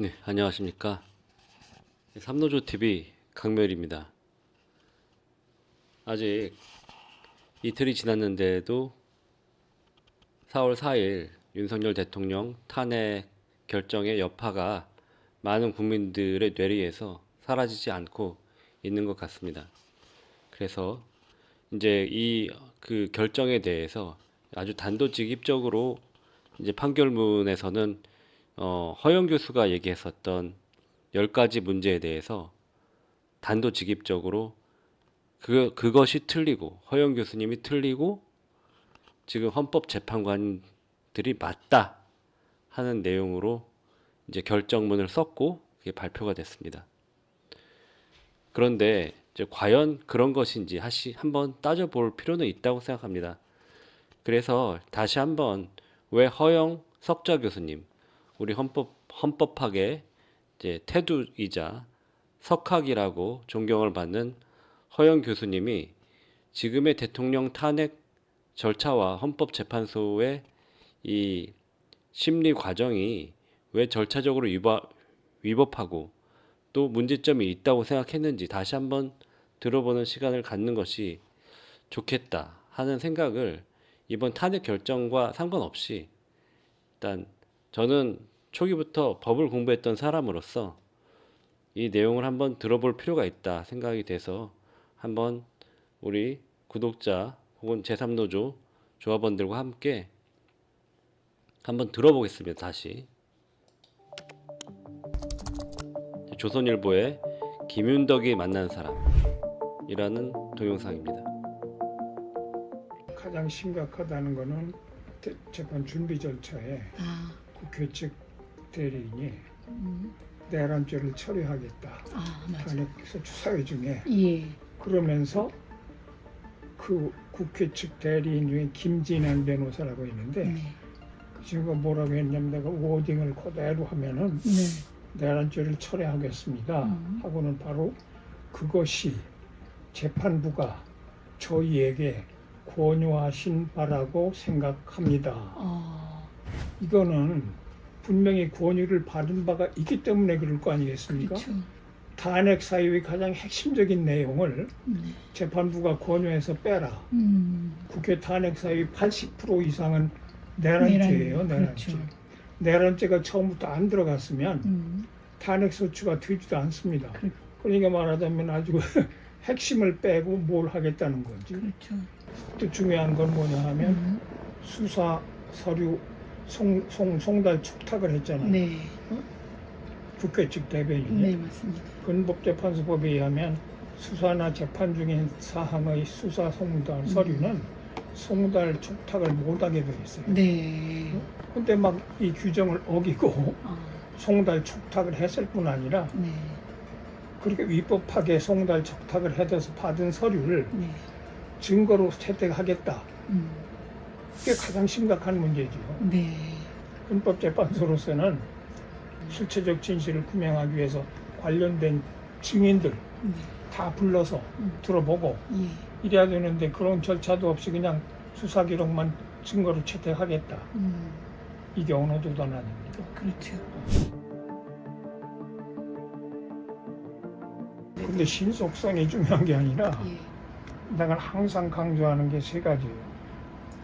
네, 안녕하십니까. 삼노조 TV 강멸입니다. 아직 이틀이 지났는데도 4월 4일 윤석열 대통령 탄핵 결정의 여파가 많은 국민들의 뇌리에서 사라지지 않고 있는 것 같습니다. 그래서 이제 이 그 결정에 대해서 아주 단도직입적으로 이제 판결문에서는 어, 허영 교수가 얘기했었던 열 가지 문제에 대해서 단도직입적으로 그 그것이 틀리고 허영 교수님이 틀리고 지금 헌법재판관들이 맞다 하는 내용으로 이제 결정문을 썼고 그게 발표가 됐습니다. 그런데 이제 과연 그런 것인지 하시 한번 따져볼 필요는 있다고 생각합니다. 그래서 다시 한번 왜 허영 석좌 교수님 우리 헌법 헌법학의 이제 태두이자 석학이라고 존경을 받는 허영 교수님이 지금의 대통령 탄핵 절차와 헌법재판소의 이 심리 과정이 왜 절차적으로 위법, 위법하고 또 문제점이 있다고 생각했는지 다시 한번 들어보는 시간을 갖는 것이 좋겠다 하는 생각을 이번 탄핵 결정과 상관없이 일단 저는 초기부터 법을 공부했던 사람으로서 이 내용을 한번 들어볼 필요가 있다 생각이 돼서 한번 우리 구독자 혹은 제3노조 조합원들과 함께 한번 들어보겠습니다. 다시 조선일보의 김윤덕이 만난 사람이라는 동영상입니다. 가장 심각하다는 것은 대- 재판 준비 절차에 아, 국회 측 대리인이 음, 내란죄를 처리하겠다. 아, 맞아. 탄핵서 추사회 중에 예, 그러면서 그 국회 측 대리인 중에 김진환 변호사라고 있는데 네, 그 친구가 뭐라고 했냐면 내가 워딩을 그대로 하면은 네, 내란죄를 처리하겠습니다. 음. 하고는 바로 그것이 재판부가 저희에게 권유하신 바라고 생각합니다. 어, 이거는 분명히 권유를 받은 바가 있기 때문에 그럴 거 아니겠습니까? 그렇죠. 탄핵 사유의 가장 핵심적인 내용을 네, 재판부가 권유해서 빼라. 음, 국회 탄핵 사유 80% 이상은 내란죄예요, 내란, 내란죄. 그렇죠. 내란죄가 처음부터 안 들어갔으면 음, 탄핵 소추가 되지도 않습니다. 그- 그러니까 말하자면 아주 핵심을 빼고 뭘 하겠다는 거지. 그렇죠. 또 중요한 건 뭐냐 하면 음, 수사 서류 송, 송, 송달 축탁을 했잖아요. 네, 국회 측 대변인이. 네, 맞습니다. 근법재판소법에 의하면 수사나 재판 중인 사항의 수사 송달 서류는 송달 축탁을 못하게 되어 있어요. 네, 근데 막 이 규정을 어기고 어, 송달 축탁을 했을 뿐 아니라 네, 그렇게 위법하게 송달 축탁을 해서 받은 서류를 네, 증거로 채택하겠다. 음, 이게 가장 심각한 문제지요. 네, 헌법재판소로서는 실체적 진실을 규명하기 위해서 관련된 증인들 네, 다 불러서 음. 들어보고 예, 이래야 되는데 그런 절차도 없이 그냥 수사 기록만 증거로 채택하겠다. 음, 이게 어느 정도 아닙니까? 그렇죠. 근데 신속성이 중요한 게 아니라 예, 내가 항상 강조하는 게 세 가지예요.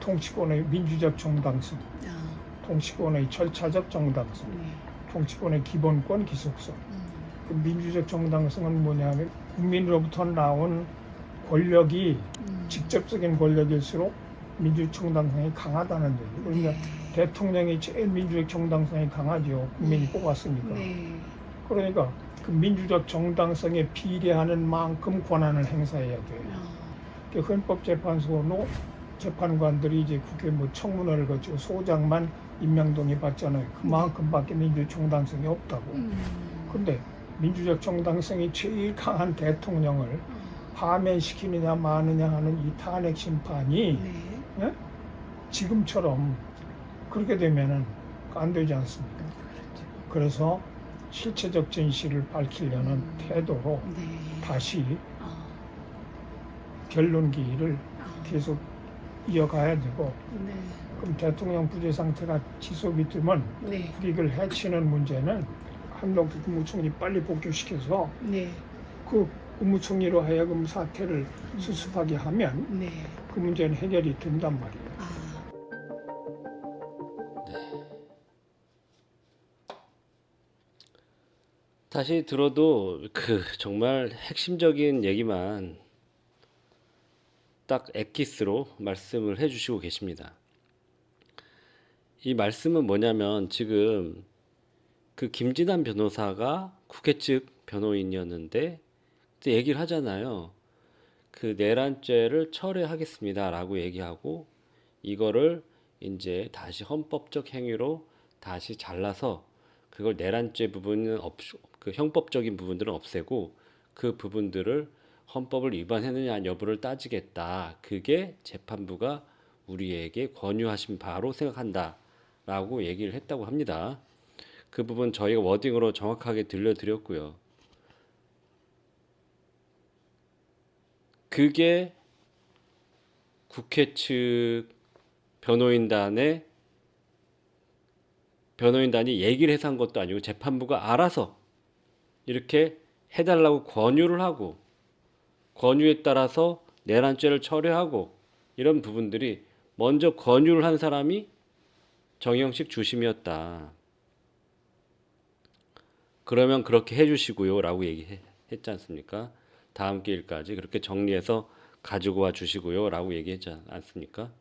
통치권의 민주적 정당성, 아, 통치권의 절차적 정당성, 네, 통치권의 기본권 기속성. 음, 그 민주적 정당성은 뭐냐면 국민으로부터 나온 권력이 음, 직접적인 권력일수록 민주적 정당성이 강하다는 얘기. 그러니까 네, 대통령이 제일 민주적 정당성이 강하죠. 국민이 네. 뽑았으니까. 네, 그러니까 그 민주적 정당성에 비례하는 만큼 권한을 행사해야 돼요. 아, 그 헌법재판소로 재판관들이 이제 국회 뭐 청문회를 거치고 소장만 임명동의 받잖아요. 그만큼밖에 민주적 정당성이 없다고. 음, 근데 민주적 정당성이 제일 강한 대통령을 아, 파면시키느냐 마느냐 하는 이 탄핵 심판이 네, 예? 지금처럼 그렇게 되면은 안 되지 않습니까? 그렇죠. 그래서 실체적 진실을 밝히려는 음. 태도로 네, 다시 아, 결론기를 아, 계속 이어가야 되고 네, 그럼 대통령 부재 상태가 지속이 되면 네, 불이익을 해치는 문제는 한동훈 국무총리 빨리 복귀시켜서 네. 그 국무총리로 하여금 사태를 수습하게 하면 네. 그 문제는 해결이 된단 말이에요. 아. 다시 들어도 그 정말 핵심적인 얘기만 딱 엑기스로 말씀을 해주시고 계십니다. 이 말씀은 뭐냐면 지금 그 김진환 변호사가 국회 측 변호인이었는데 그때 얘기를 하잖아요. 그 내란죄를 철회하겠습니다라고 얘기하고 이거를 이제 다시 헌법적 행위로 다시 잘라서 그걸 내란죄 부분은 없, 그 형법적인 부분들은 없애고 그 부분들을 헌법을 위반했느냐 여부를 따지겠다. 그게 재판부가 우리에게 권유하신 바로 생각한다라고 얘기를 했다고 합니다. 그 부분 저희가 워딩으로 정확하게 들려드렸고요. 그게 국회 측 변호인단의 변호인단이 얘기를 해서 한 것도 아니고 재판부가 알아서 이렇게 해달라고 권유를 하고 권유에 따라서 내란죄를 철회하고 이런 부분들이 먼저 권유를 한 사람이 정영식 주심이었다. 그러면 그렇게 해주시고요 라고 얘기했지 않습니까? 다음 기일까지 그렇게 정리해서 가지고 와 주시고요 라고 얘기했지 않습니까?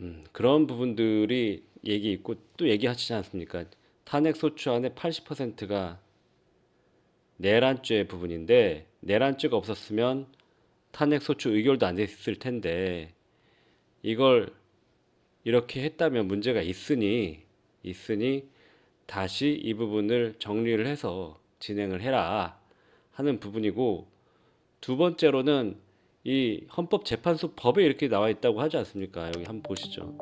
음, 그런 부분들이 얘기 있고 또 얘기하시지 않습니까? 탄핵 소추 안에 80%가 내란죄 부분인데 내란죄가 없었으면 탄핵 소추 의결도 안 됐을 텐데 이걸 이렇게 했다면 문제가 있으니 있으니 다시 이 부분을 정리를 해서 진행을 해라 하는 부분이고 두 번째로는 이 헌법재판소 법에 이렇게 나와 있다고 하지 않습니까? 여기 한번 보시죠.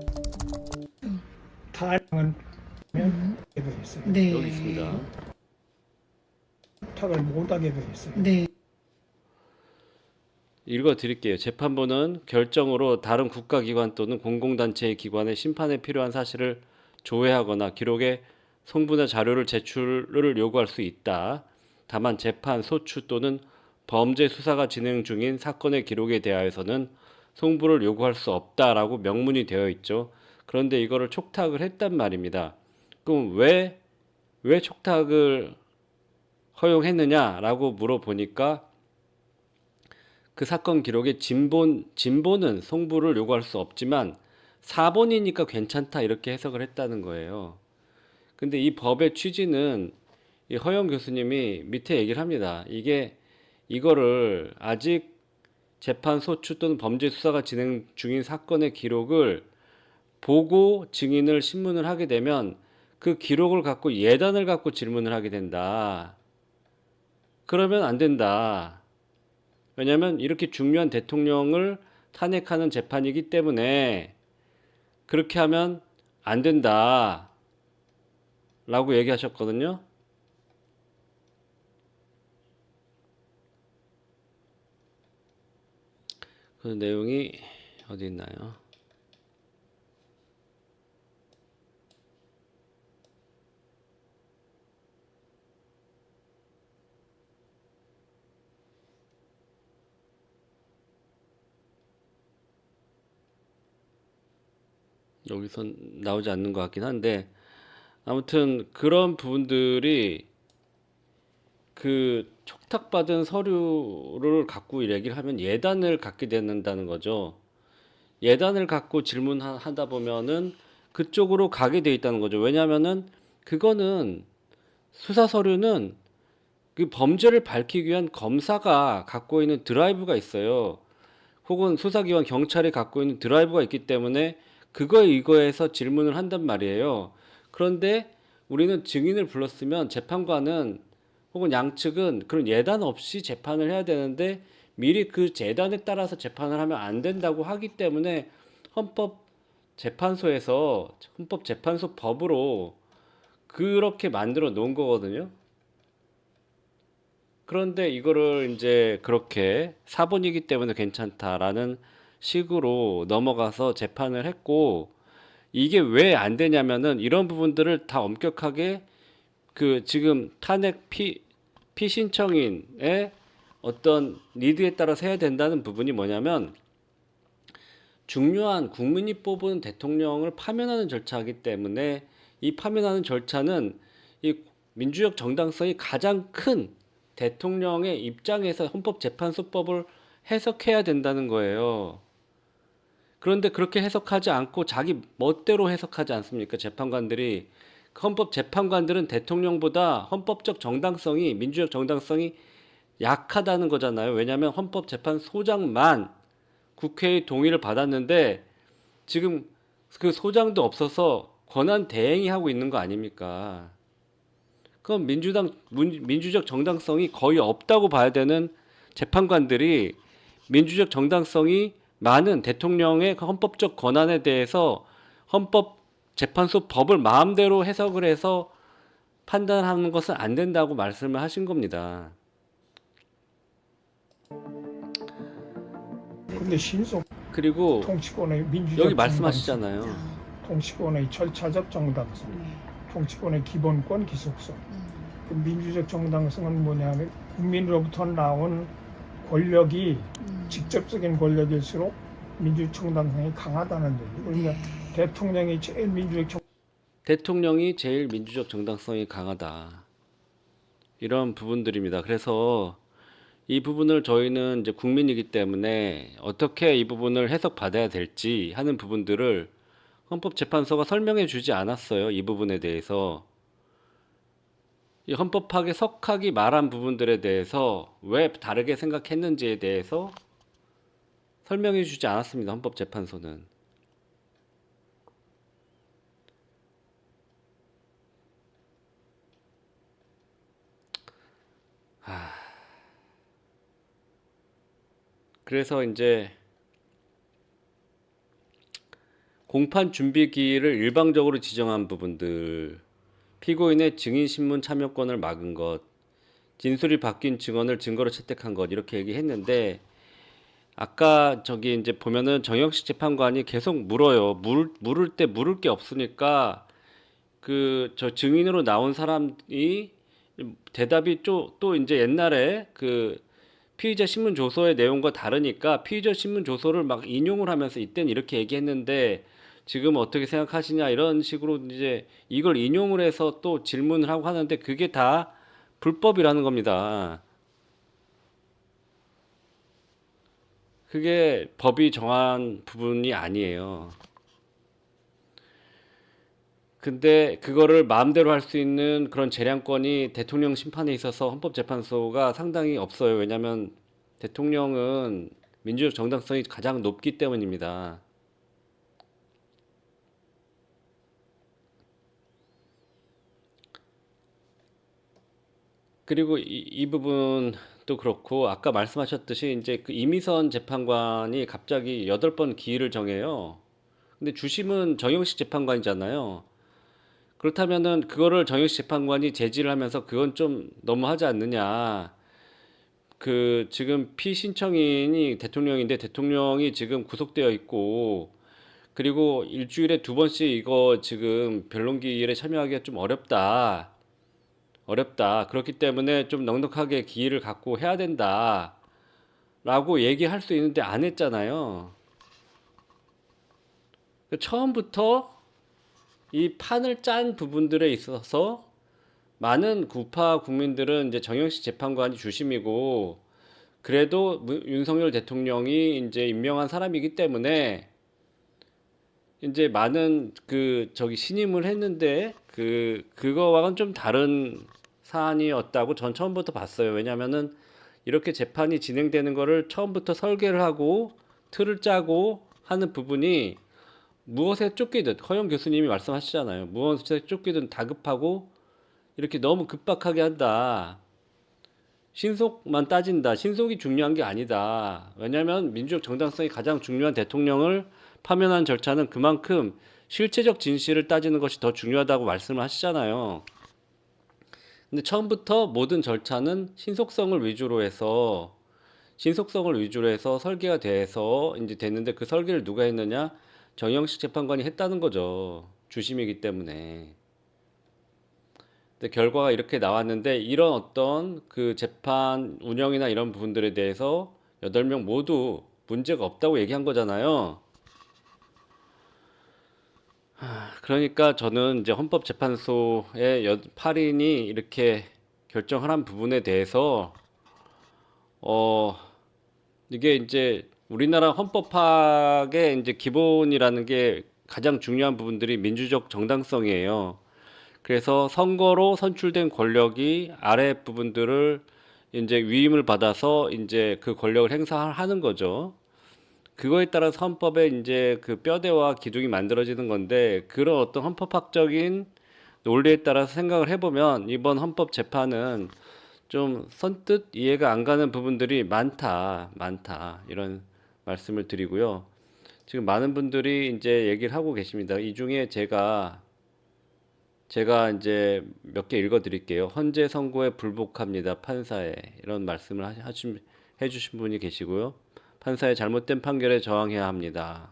하게 돼 있어요. 네. 여기 있습니다. 부탁을 못하게 돼 있어요. 네. 읽어 드릴게요. 재판부는 결정으로 다른 국가기관 또는 공공단체의 기관의 심판에 필요한 사실을 조회하거나 기록에 송부나 자료를 제출을 요구할 수 있다. 다만 재판, 소추 또는 범죄 수사가 진행 중인 사건의 기록에 대하여서는 송부를 요구할 수 없다라고 명문이 되어 있죠. 그런데 이거를 촉탁을 했단 말입니다. 그럼 왜, 왜 촉탁을 허용했느냐라고 물어보니까 그 사건 기록에 진본 진본은 송부를 요구할 수 없지만 사본이니까 괜찮다 이렇게 해석을 했다는 거예요. 근데 이 법의 취지는 이 허영 교수님이 밑에 얘기를 합니다. 이게 이거를 아직 재판 소추 또는 범죄 수사가 진행 중인 사건의 기록을 보고 증인을 신문을 하게 되면 그 기록을 갖고 예단을 갖고 질문을 하게 된다. 그러면 안 된다. 왜냐하면 이렇게 중요한 대통령을 탄핵하는 재판이기 때문에 그렇게 하면 안 된다. 라고 얘기하셨거든요. 그 내용이 어디 있나요? 여기선 나오지 않는 것 같긴 한데 아무튼 그런 부분들이 그 촉탁받은 서류를 갖고 얘기를 하면 예단을 갖게 된다는 거죠. 예단을 갖고 질문하다 보면은 그쪽으로 가게 돼 있다는 거죠. 왜냐하면은 그거는 수사 서류는 그 범죄를 밝히기 위한 검사가 갖고 있는 드라이브가 있어요. 혹은 수사기관 경찰이 갖고 있는 드라이브가 있기 때문에 그거에 의거해서 질문을 한단 말이에요. 그런데 우리는 증인을 불렀으면 재판관은 혹은 양측은 그런 예단 없이 재판을 해야 되는데 미리 그 재단에 따라서 재판을 하면 안 된다고 하기 때문에 헌법 재판소에서 헌법 재판소 법으로 그렇게 만들어 놓은 거거든요. 그런데 이거를 이제 그렇게 사본이기 때문에 괜찮다라는 식으로 넘어가서 재판을 했고 이게 왜 안 되냐면은 이런 부분들을 다 엄격하게 그 지금 탄핵 피 피신청인의 어떤 리드에 따라서 해야 된다는 부분이 뭐냐면 중요한 국민이 뽑은 대통령을 파면하는 절차이기 때문에 이 파면하는 절차는 이 민주적 정당성이 가장 큰 대통령의 입장에서 헌법재판소법을 해석해야 된다는 거예요. 그런데 그렇게 해석하지 않고 자기 멋대로 해석하지 않습니까? 재판관들이 그 헌법 재판관들은 대통령보다 헌법적 정당성이 민주적 정당성이 약하다는 거잖아요. 왜냐하면 헌법재판소장만 국회의 동의를 받았는데 지금 그 소장도 없어서 권한 대행이 하고 있는 거 아닙니까? 그럼 민주당 문- 민주적 정당성이 거의 없다고 봐야 되는 재판관들이 민주적 정당성이 많은 대통령의 그 헌법적 권한에 대해서 헌법 재판소 법을 마음대로 해석을 해서 판단하는 것은 안 된다고 말씀을 하신 겁니다. 근데 신속 그리고 통치권의 민주적 여기 정당성, 말씀하시잖아요. 아, 통치권의 절차적 정당성, 네. 통치권의 기본권 기속성. 음, 그 민주적 정당성은 뭐냐면 국민으로부터 나온 권력이 음. 직접적인 권력일수록 민주적 정당성이 강하다는 얘기. 그러니까 대통령이 제일 민주적 정- 대통령이 제일 민주적 정당성이 강하다. 이런 부분들입니다. 그래서 이 부분을 저희는 이제 국민이기 때문에 어떻게 이 부분을 해석받아야 될지 하는 부분들을 헌법재판소가 설명해 주지 않았어요. 이 부분에 대해서. 이 헌법학의 석학이 말한 부분들에 대해서 왜 다르게 생각했는지에 대해서 설명해 주지 않았습니다. 헌법재판소는. 그래서 이제 공판 준비 기일을 일방적으로 지정한 부분들, 피고인의 증인 신문 참여권을 막은 것, 진술이 바뀐 증언을 증거로 채택한 것 이렇게 얘기했는데 아까 저기 이제 보면은 정영식 재판관이 계속 물어요. 물 물을 때 물을 게 없으니까 그 저 증인으로 나온 사람이 대답이 또, 또 이제 옛날에 그 피의자 신문 조서의 내용과 다르니까 피의자 신문 조서를 막 인용을 하면서 이때는 이렇게 얘기했는데 지금 어떻게 생각하시냐 이런 식으로 이제 이걸 인용을 해서 또 질문을 하고 하는데 그게 다 불법이라는 겁니다. 그게 법이 정한 부분이 아니에요. 근데 그거를 마음대로 할 수 있는 그런 재량권이 대통령 심판에 있어서 헌법재판소가 상당히 없어요. 왜냐하면 대통령은 민주적 정당성이 가장 높기 때문입니다. 그리고 이, 이 부분도 그렇고 아까 말씀하셨듯이 이제 그 이미선 재판관이 갑자기 여덟 번 기일을 정해요. 근데 주심은 정영식 재판관이잖아요. 그렇다면은 그거를 정영식 재판관이 제지를 하면서 그건 좀 너무하지 않느냐. 그 지금 피신청인이 대통령인데 대통령이 지금 구속되어 있고 그리고 일주일에 두 번씩 이거 지금 변론기일에 참여하기가 좀 어렵다. 어렵다. 그렇기 때문에 좀 넉넉하게 기일을 갖고 해야 된다. 라고 얘기할 수 있는데 안 했잖아요. 처음부터 이 판을 짠 부분들에 있어서 많은 구파 국민들은 이제 정영식 재판관이 주심이고 그래도 문- 윤석열 대통령이 이제 임명한 사람이기 때문에 이제 많은 그 저기 신임을 했는데 그 그거와는 좀 다른 사안이었다고 전 처음부터 봤어요. 왜냐면은 이렇게 재판이 진행되는 거를 처음부터 설계를 하고 틀을 짜고 하는 부분이 무엇에 쫓기듯 허영 교수님이 말씀하시잖아요. 무엇에 쫓기든 다급하고 이렇게 너무 급박하게 한다. 신속만 따진다. 신속이 중요한 게 아니다. 왜냐하면 민주적 정당성이 가장 중요한 대통령을 파면한 절차는 그만큼 실체적 진실을 따지는 것이 더 중요하다고 말씀을 하시잖아요. 근데 처음부터 모든 절차는 신속성을 위주로 해서 신속성을 위주로 해서 설계가 돼서 이제 됐는데 그 설계를 누가 했느냐? 정영식 재판관이 했다는 거죠. 주심이기 때문에. 근데 결과가 이렇게 나왔는데 이런 어떤 그 재판 운영이나 이런 부분들에 대해서 8명 모두 문제가 없다고 얘기한 거잖아요. 하, 그러니까 저는 이제 헌법재판소의 여- 8인이 이렇게 결정을 한 부분에 대해서 어 이게 이제 우리나라 헌법학의 이제 기본이라는 게 가장 중요한 부분들이 민주적 정당성이에요. 그래서 선거로 선출된 권력이 아래 부분들을 이제 위임을 받아서 이제 그 권력을 행사하는 거죠. 그거에 따라서 헌법에 이제 그 뼈대와 기둥이 만들어지는 건데 그런 어떤 헌법학적인 논리에 따라서 생각을 해보면 이번 헌법 재판은 좀 선뜻 이해가 안 가는 부분들이 많다, 많다 이런 말씀을 드리고요. 지금 많은 분들이 이제 얘기를 하고 계십니다. 이 중에 제가 제가 이제 몇 개 읽어드릴게요. 헌재 선고에 불복합니다. 판사에 이런 말씀을 하- 하신 해주신 분이 계시고요. 판사의 잘못된 판결에 저항해야 합니다.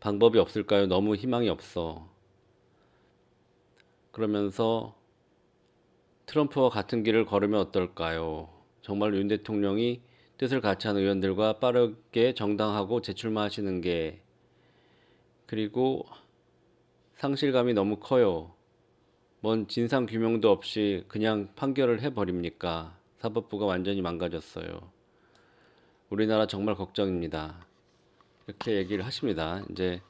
방법이 없을까요? 너무 희망이 없어. 그러면서 트럼프와 같은 길을 걸으면 어떨까요? 정말 윤 대통령이 뜻을 같이 하는 의원들과 빠르게 정당하고 재출마하시는 게 그리고 상실감이 너무 커요. 뭔 진상 규명도 없이 그냥 판결을 해버립니까? 사법부가 완전히 망가졌어요. 우리나라 정말 걱정입니다. 이렇게 얘기를 하십니다. 이제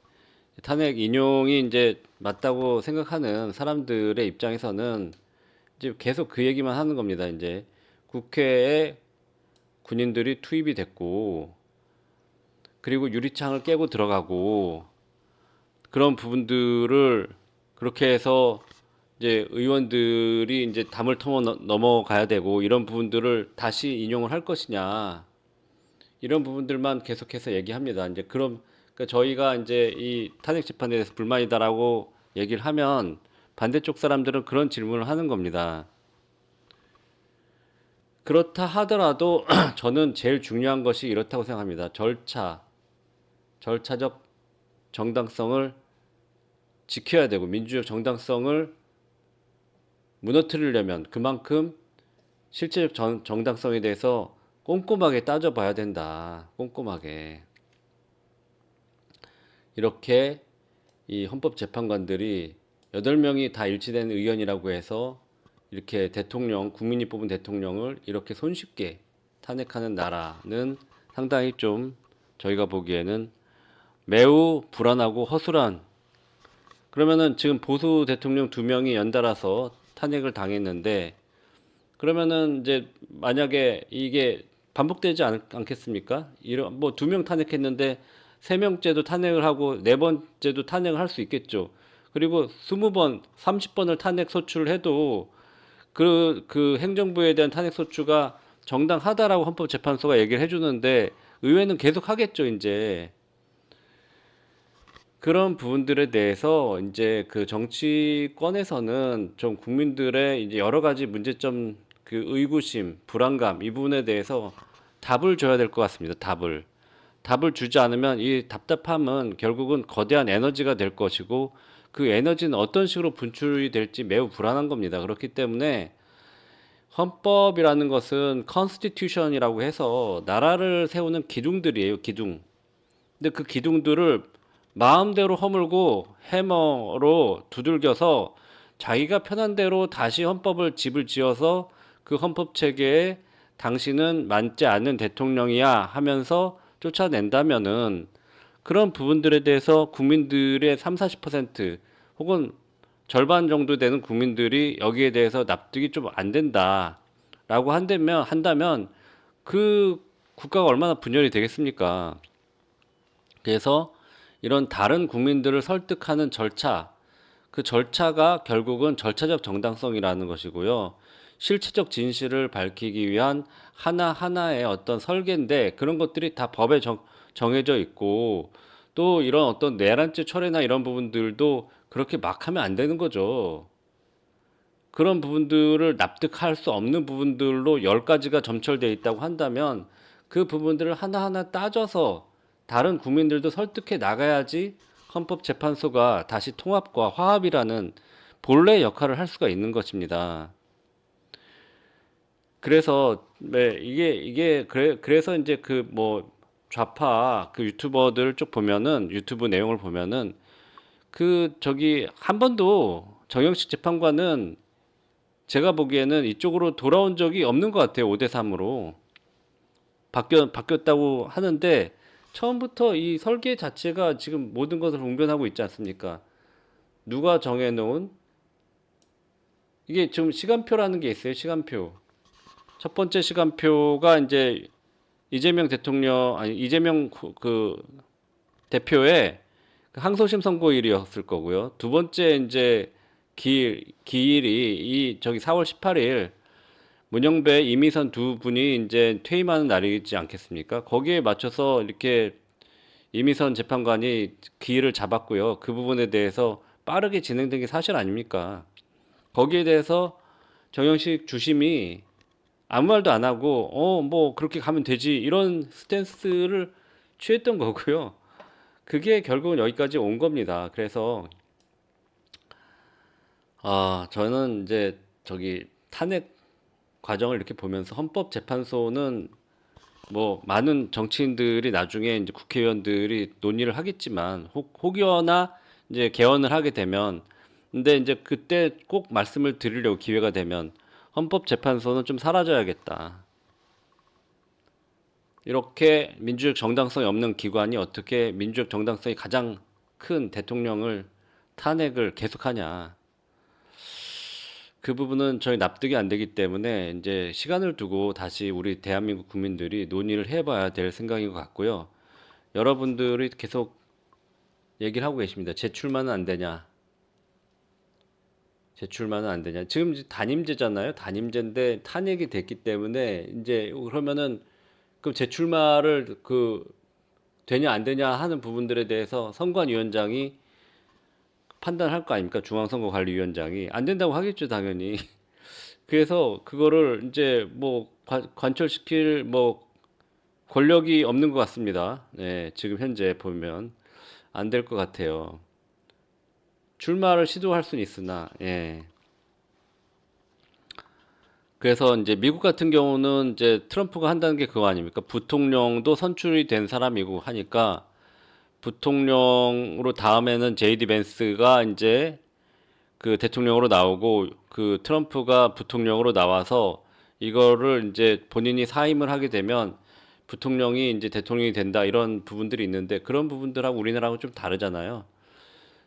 탄핵 인용이 이제 맞다고 생각하는 사람들의 입장에서는 이제 계속 그 얘기만 하는 겁니다. 이제 국회에 군인들이 투입이 됐고 그리고 유리창을 깨고 들어가고 그런 부분들을 그렇게 해서 이제 의원들이 이제 담을 넘- 넘어가야 되고 이런 부분들을 다시 인용을 할 것이냐 이런 부분들만 계속해서 얘기합니다. 이제 그럼 그러니까 저희가 이제 이 탄핵 재판에 대해서 불만이다라고 얘기를 하면 반대쪽 사람들은 그런 질문을 하는 겁니다. 그렇다 하더라도 저는 제일 중요한 것이 이렇다고 생각합니다. 절차, 절차적 정당성을 지켜야 되고 민주적 정당성을 무너뜨리려면 그만큼 실제적 정, 정당성에 대해서 꼼꼼하게 따져봐야 된다. 꼼꼼하게. 이렇게 이 헌법재판관들이 8명이 다 일치된 의견이라고 해서 이렇게 대통령, 국민이 뽑은 대통령을 이렇게 손쉽게 탄핵하는 나라는 상당히 좀 저희가 보기에는 매우 불안하고 허술한 그러면은 지금 보수 대통령 두 명이 연달아서 탄핵을 당했는데 그러면은 이제 만약에 이게 반복되지 않, 않겠습니까? 이런 뭐 두 명 탄핵했는데 세 명째도 탄핵을 하고 네 번째도 탄핵을 할 수 있겠죠. 그리고 스무 번, 삼십 번을 탄핵 소추를 해도 그, 그 행정부에 대한 탄핵 소추가 정당하다라고 헌법재판소가 얘기를 해주는데 의회는 계속 하겠죠, 이제. 그런 부분들에 대해서 이제 그 정치권에서는 좀 국민들의 이제 여러 가지 문제점, 그 의구심, 불안감 이 부분에 대해서 답을 줘야 될 것 같습니다. 답을. 답을 주지 않으면 이 답답함은 결국은 거대한 에너지가 될 것이고 그 에너지는 어떤 식으로 분출이 될지 매우 불안한 겁니다. 그렇기 때문에 헌법이라는 것은 constitution이라고 해서 나라를 세우는 기둥들이에요. 기둥. 근데 그 기둥들을 마음대로 허물고 해머로 두들겨서 자기가 편한 대로 다시 헌법을 집을 지어서 그 헌법 체계에 당신은 맞지 않는 대통령이야 하면서 쫓아낸다면은 그런 부분들에 대해서 국민들의 3, 40% 혹은 절반 정도 되는 국민들이 여기에 대해서 납득이 좀 안 된다라고 한다면 한다면 그 국가가 얼마나 분열이 되겠습니까? 그래서 이런 다른 국민들을 설득하는 절차, 그 절차가 결국은 절차적 정당성이라는 것이고요. 실체적 진실을 밝히기 위한 하나하나의 어떤 설계인데 그런 것들이 다 법에 정, 정해져 있고 또 이런 어떤 내란죄 철회나 이런 부분들도 그렇게 막 하면 안 되는 거죠. 그런 부분들을 납득할 수 없는 부분들로 열 가지가 점철되어 있다고 한다면 그 부분들을 하나하나 따져서 다른 국민들도 설득해 나가야지 헌법재판소가 다시 통합과 화합이라는 본래 역할을 할 수가 있는 것입니다. 그래서 네, 이게 이게 그래 그래서 이제 그 뭐 좌파 그 유튜버들 쭉 보면은 유튜브 내용을 보면은 그 저기 한 번도 정영식 재판관은 제가 보기에는 이쪽으로 돌아온 적이 없는 것 같아요. 5대 3으로 바뀌어 바뀌었다고 하는데 처음부터 이 설계 자체가 지금 모든 것을 웅변하고 있지 않습니까? 누가 정해놓은 이게 지금 시간표라는 게 있어요. 시간표. 첫 번째 시간표가 이제 이재명 대통령 아니 이재명 구- 그 대표의 그 항소심 선고일이었을 거고요. 두 번째 이제 기일 기일이 이 저기 4월 18일 문영배 이미선 두 분이 이제 퇴임하는 날이지 않겠습니까? 거기에 맞춰서 이렇게 이미선 재판관이 기일을 잡았고요. 그 부분에 대해서 빠르게 진행된 게 사실 아닙니까? 거기에 대해서 정영식 주심이 아무 말도 안 하고 어 뭐 그렇게 가면 되지 이런 스탠스를 취했던 거고요. 그게 결국은 여기까지 온 겁니다. 그래서 아 저는 이제 저기 탄핵 과정을 이렇게 보면서 헌법재판소는 뭐 많은 정치인들이 나중에 이제 국회의원들이 논의를 하겠지만 혹, 혹여나 이제 개헌을 하게 되면 근데 이제 그때 꼭 말씀을 드리려고 기회가 되면 헌법재판소는 좀 사라져야겠다. 이렇게 민주적 정당성이 없는 기관이 어떻게 민주적 정당성이 가장 큰 대통령을 탄핵을 계속하냐. 그 부분은 저희 납득이 안 되기 때문에 이제 시간을 두고 다시 우리 대한민국 국민들이 논의를 해봐야 될 생각인 것 같고요. 여러분들이 계속 얘기를 하고 계십니다. 재출마는 안 되냐? 재출마는 안 되냐? 지금 단임제잖아요. 단임제인데 탄핵이 됐기 때문에 이제 그러면은 그 재출마를 그 되냐 안 되냐 하는 부분들에 대해서 선관위원장이 판단할 거 아닙니까? 중앙선거관리위원장이 안 된다고 하겠죠, 당연히. 그래서 그거를 이제 뭐 관- 관철시킬 뭐 권력이 없는 것 같습니다. 네, 지금 현재 보면 안 될 것 같아요. 출마를 시도할 수는 있으나, 예. 그래서 이제 미국 같은 경우는 이제 트럼프가 한다는 게 그거 아닙니까? 부통령도 선출이 된 사람이고 하니까 부통령으로 다음에는 제이디 벤스가 이제 그 대통령으로 나오고 그 트럼프가 부통령으로 나와서 이거를 이제 본인이 사임을 하게 되면 부통령이 이제 대통령이 된다 이런 부분들이 있는데 그런 부분들하고 우리나라하고 좀 다르잖아요.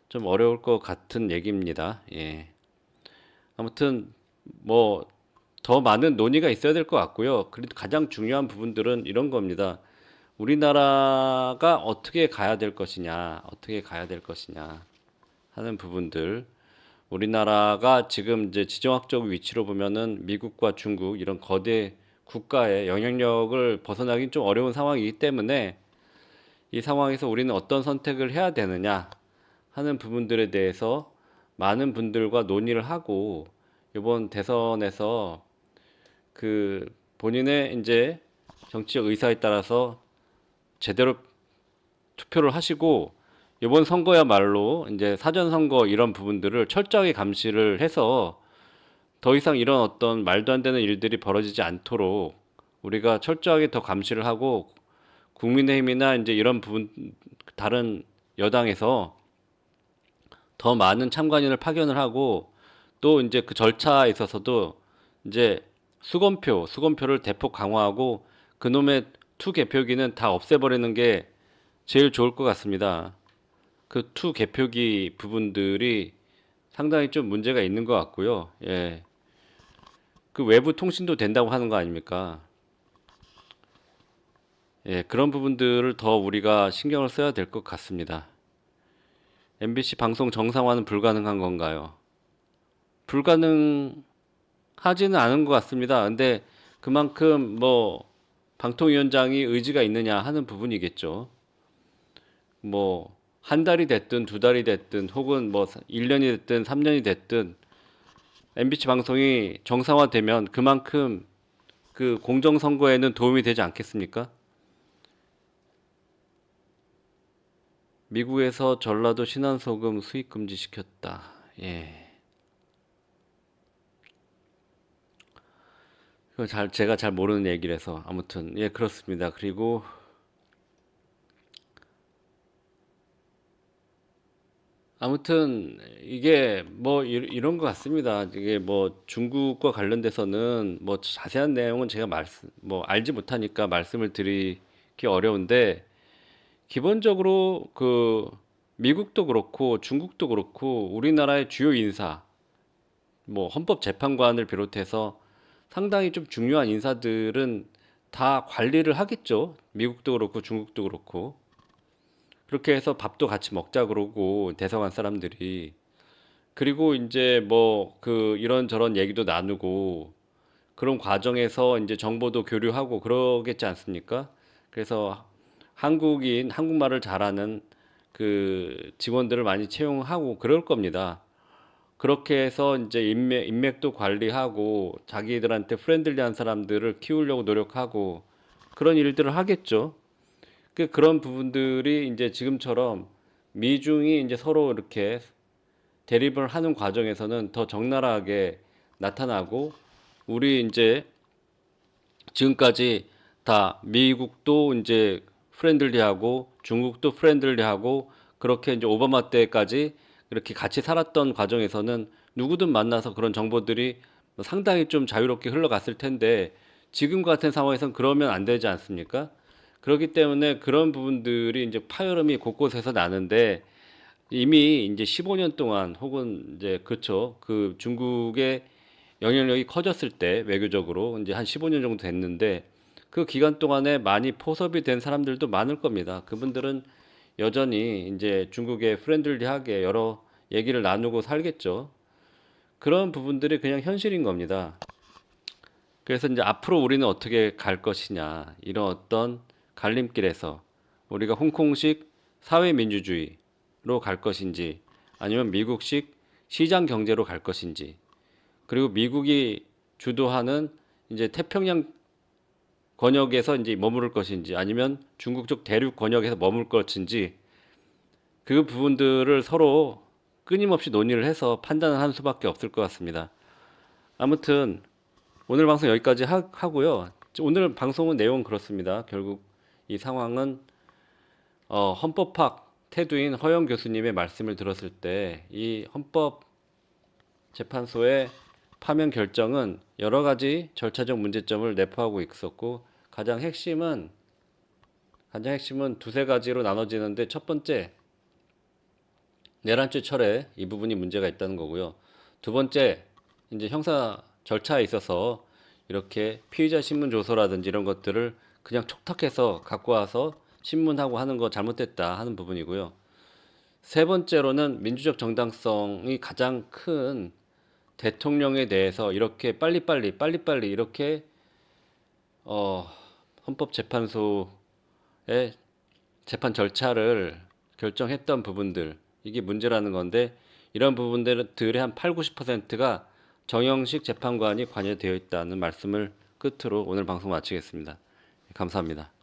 좀 어려울 것 같은 얘기입니다. 예. 아무튼 뭐 더 많은 논의가 있어야 될 것 같고요. 그래도 가장 중요한 부분들은 이런 겁니다. 우리나라가 어떻게 가야 될 것이냐, 어떻게 가야 될 것이냐 하는 부분들. 우리나라가 지금 이제 지정학적 위치로 보면은 미국과 중국 이런 거대 국가의 영향력을 벗어나긴 좀 어려운 상황이기 때문에 이 상황에서 우리는 어떤 선택을 해야 되느냐 하는 부분들에 대해서 많은 분들과 논의를 하고 이번 대선에서 그 본인의 이제 정치적 의사에 따라서 제대로 투표를 하시고 이번 선거야말로 이제 사전 선거 이런 부분들을 철저하게 감시를 해서 더 이상 이런 어떤 말도 안 되는 일들이 벌어지지 않도록 우리가 철저하게 더 감시를 하고 국민의힘이나 이제 이런 부분 다른 여당에서 더 많은 참관인을 파견을 하고 또 이제 그 절차에 있어서도 이제 수검표, 수검표를 대폭 강화하고 그놈의 투 개표기는 다 없애버리는 게 제일 좋을 것 같습니다. 그 투 개표기 부분들이 상당히 좀 문제가 있는 것 같고요. 예. 그 외부 통신도 된다고 하는 거 아닙니까? 예, 그런 부분들을 더 우리가 신경을 써야 될 것 같습니다. MBC 방송 정상화는 불가능한 건가요? 불가능하지는 않은 것 같습니다. 근데 그만큼 뭐 방통위원장이 의지가 있느냐 하는 부분이겠죠. 뭐 한 달이 됐든 두 달이 됐든 혹은 뭐 1년이 됐든 3년이 됐든 MBC 방송이 정상화되면 그만큼 그 공정선거에는 도움이 되지 않겠습니까? 미국에서 전라도 신한소금 수입 금지시켰다. 예. 그거 잘 제가 잘 모르는 얘기라서 아무튼 예 그렇습니다. 그리고 아무튼 이게 뭐 이- 이런 것 같습니다. 이게 뭐 중국과 관련돼서는 뭐 자세한 내용은 제가 말씀 뭐 알지 못하니까 말씀을 드리기 어려운데 기본적으로 그 미국도 그렇고 중국도 그렇고 우리나라의 주요 인사 뭐 헌법재판관을 비롯해서 상당히 좀 중요한 인사들은 다 관리를 하겠죠. 미국도 그렇고 중국도 그렇고. 그렇게 해서 밥도 같이 먹자 그러고 대서관 사람들이 그리고 이제 뭐 그 이런저런 얘기도 나누고 그런 과정에서 이제 정보도 교류하고 그러겠지 않습니까? 그래서 한국인 한국말을 잘하는 그 직원들을 많이 채용하고 그럴 겁니다. 그렇게 해서 이제 인맥, 인맥도 관리하고 자기들한테 프렌들리한 사람들을 키우려고 노력하고 그런 일들을 하겠죠. 그 그런 부분들이 이제 지금처럼 미중이 이제 서로 이렇게 대립을 하는 과정에서는 더 적나라하게 나타나고 우리 이제 지금까지 다 미국도 이제 프렌들리하고 중국도 프렌들리하고 그렇게 이제 오바마 때까지 이렇게 같이 살았던 과정에서는 누구든 만나서 그런 정보들이 상당히 좀 자유롭게 흘러갔을 텐데 지금 같은 상황에선 그러면 안 되지 않습니까? 그렇기 때문에 그런 부분들이 이제 파열음이 곳곳에서 나는데 이미 이제 15년 동안 혹은 이제 그렇죠. 그 중국의 영향력이 커졌을 때 외교적으로 이제 한 15년 정도 됐는데 그 기간 동안에 많이 포섭이 된 사람들도 많을 겁니다. 그분들은 여전히 이제 중국에 프렌들리하게 여러 얘기를 나누고 살겠죠. 그런 부분들이 그냥 현실인 겁니다. 그래서 이제 앞으로 우리는 어떻게 갈 것이냐 이런 어떤 갈림길에서 우리가 홍콩식 사회민주주의로 갈 것인지 아니면 미국식 시장 경제로 갈 것인지 그리고 미국이 주도하는 이제 태평양 권역에서 이제 머무를 것인지 아니면 중국 쪽 대륙 권역에서 머물 것인지 그 부분들을 서로 끊임없이 논의를 해서 판단을 하는 수밖에 없을 것 같습니다. 아무튼 오늘 방송 여기까지 하, 하고요. 오늘 방송은 내용 그렇습니다. 결국 이 상황은 어, 헌법학 태두인 허영 교수님의 말씀을 들었을 때 이 헌법 재판소의 파면 결정은 여러 가지 절차적 문제점을 내포하고 있었고 가장 핵심은 가장 핵심은 두세 가지로 나눠지는데 첫 번째 내란죄 철회 이 부분이 문제가 있다는 거고요. 두 번째 이제 형사 절차에 있어서 이렇게 피의자 신문 조서라든지 이런 것들을 그냥 촉탁해서 갖고 와서 신문하고 하는 거 잘못됐다 하는 부분이고요. 세 번째로는 민주적 정당성이 가장 큰 대통령에 대해서 이렇게 빨리빨리 빨리빨리 이렇게 어, 헌법재판소의 재판 절차를 결정했던 부분들 이게 문제라는 건데 이런 부분들의 한 8, 90%가 정영식 재판관이 관여되어 있다는 말씀을 끝으로 오늘 방송 마치겠습니다. 감사합니다.